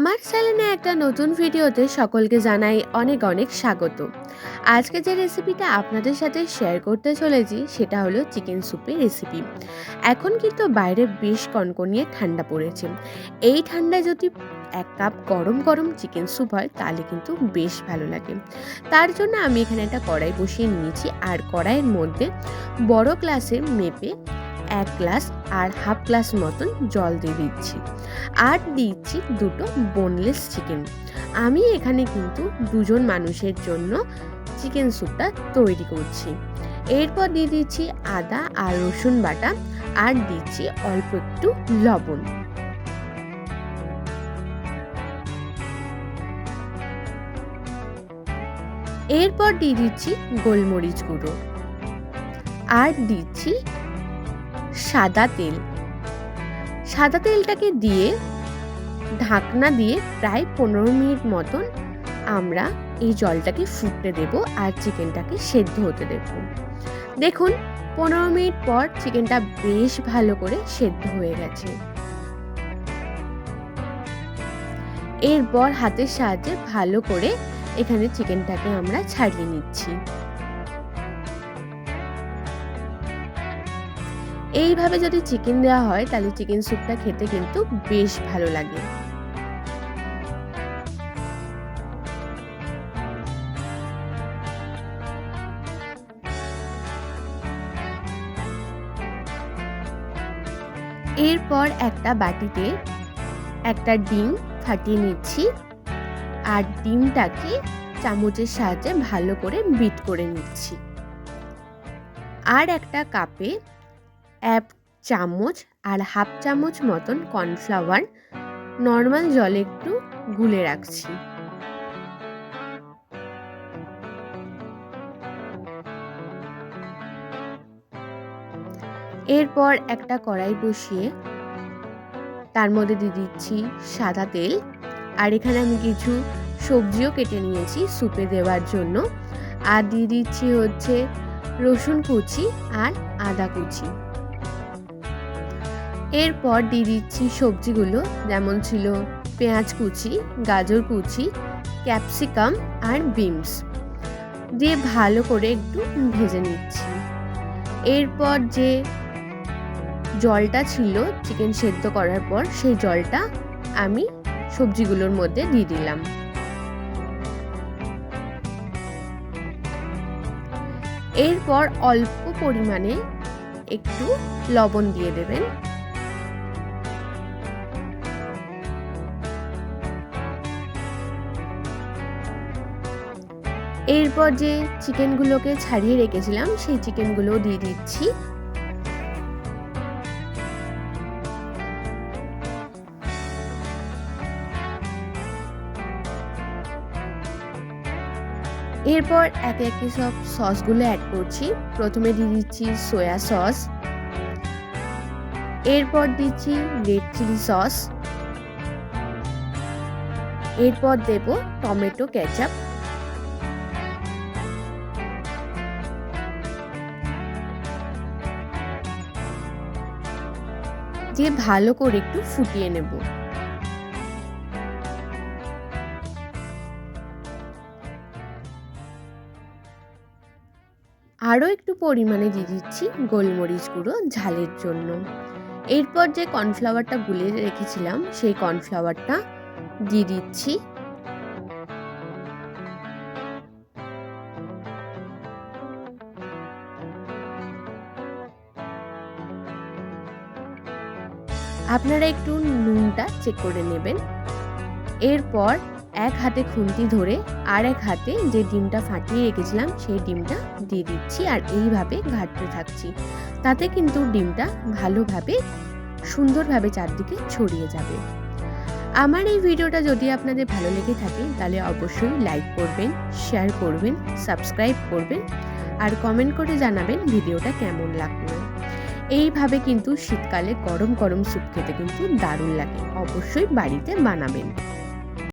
আমার চ্যানেলে একটা নতুন ভিডিওতে সকলকে জানাই অনেক অনেক স্বাগত। আজকে যে রেসিপিটা আপনাদের সাথে শেয়ার করতে চলেছি, সেটা হলো চিকেন স্যুপের রেসিপি। এখন কিন্তু বাইরে বেশ কনকনিয়ে ঠান্ডা পড়েছে। এই ঠান্ডায় যদি এক কাপ গরম গরম চিকেন স্যুপ হয়, তাহলে কিন্তু বেশ ভালো লাগে। তার জন্য আমি এখানে একটা কড়াই বসিয়ে নিয়েছি, আর কড়াইয়ের মধ্যে বড় গ্লাসের মেপে এক গ্লাস আর হাফ গ্লাস মতন জল দিয়ে দিচ্ছি। আর দিচ্ছি দুটো বোনলেস চিকেন আমি এখানে কিন্তু দুজন মানুষের জন্য চিকেন স্যুপটা তৈরি করছি। এরপর দিয়ে দিচ্ছি আদা আর রসুন বাটা আর দিচ্ছি অল্প একটু লবণ। এরপর দিয়ে দিচ্ছি গোলমরিচ গুঁড়ো। আর দিচ্ছি সাদা তেল। সাদা তেলটাকে দিয়ে, ঢাকনা দিয়ে প্রায় পনেরো মিনিট মতন আমরা এই জলটাকে ফুটতে দেব আর চিকেনটাকে সেদ্ধ হতে দেব। দেখুন, পনেরো মিনিট পর চিকেনটা বেশ ভালো করে সেদ্ধ হয়ে গেছে। এরপর হাতের সাহায্যে ভালো করে এখানে চিকেনটাকে আমরা ছাড়িয়ে নিচ্ছি। এইভাবে যদি চিকেন দেওয়া হয়, তাহলে চিকেন স্যুপটা খেতে কিন্তু বেশ ভালো লাগে। এরপর একটা বাটিতে একটা ডিম ফাটিয়ে নিচ্ছি আর ডিমটাকে চামচের সাহায্যে ভালো করে বিট করে নিচ্ছি। আর একটা কাপে এক চামচ আর হাফ চামচ মতন কর্নফ্লাওয়ার নর্মাল জলে একটু গুলে রাখছি। এরপর একটা কড়াই বসিয়ে তার মধ্যে দিয়ে দিচ্ছি সাদা তেল। আর এখানে আমি কিছু সবজিও কেটে নিয়েছি স্যুপে দেওয়ার জন্য। আর দিয়ে দিচ্ছি হচ্ছে রসুন কুচি আর আদা কুচি। এরপর দিয়ে দিচ্ছি সবজিগুলো, যেমন ছিল পেঁয়াজ কুচি, গাজর কুচি, ক্যাপসিকাম আর বিনস। দিয়ে ভালো করে একটু ভেজে নিচ্ছি। এরপর যে জলটা ছিল চিকেন সেদ্ধ করার পর, সেই জলটা আমি সবজিগুলোর মধ্যে দিয়ে দিলাম। এরপর অল্প পরিমাণে একটু লবণ দিয়ে দেবেন। এরপর যে চিকেনগুলোকে ছাড়িয়ে রেখেছিলাম, সেই চিকেনগুলো দিয়ে দিচ্ছি। এরপর একে একে সব সসগুলো অ্যাড করছি। প্রথমে দিয়ে দিচ্ছি সয়া সস এরপর দিচ্ছি রেড চিলি সস এরপর দেব টমেটো কেচাপ দিয়ে ভালো করে একটু ফুটিয়ে নেব। আরও একটু পরিমাণে দিয়ে দিচ্ছি গোলমরিচ গুঁড়ো ঝালের জন্য। এরপর যে কর্নফ্লাওয়ারটা গুলে রেখেছিলাম, সেই কর্নফ্লাওয়ারটা দিয়ে দিচ্ছি আপনারা একটু নুনটা চেক করে নেবেন। এরপর এক হাতে খুন্তি ধরে আর এক হাতে যে ডিমটা ফাটিয়ে রেখেছিলাম, সেই ডিমটা দিয়ে দিচ্ছি আর এইভাবে ঘাটতে থাকছি। তাতে কিন্তু ডিমটা ভালোভাবে, সুন্দরভাবে চারদিকে ছড়িয়ে যাবে। আমার এই ভিডিওটা যদি আপনাদের ভালো লেগে থাকে, তাহলে অবশ্যই লাইক করবেন শেয়ার করবেন সাবস্ক্রাইব করবেন আর কমেন্ট করে জানাবেন ভিডিওটা কেমন লাগল। এইভাবে কিন্তু শীতকালে গরম গরম স্যুপ খেতে কিন্তু দারুণ লাগে। অবশ্যই বাড়িতে বানাবেন।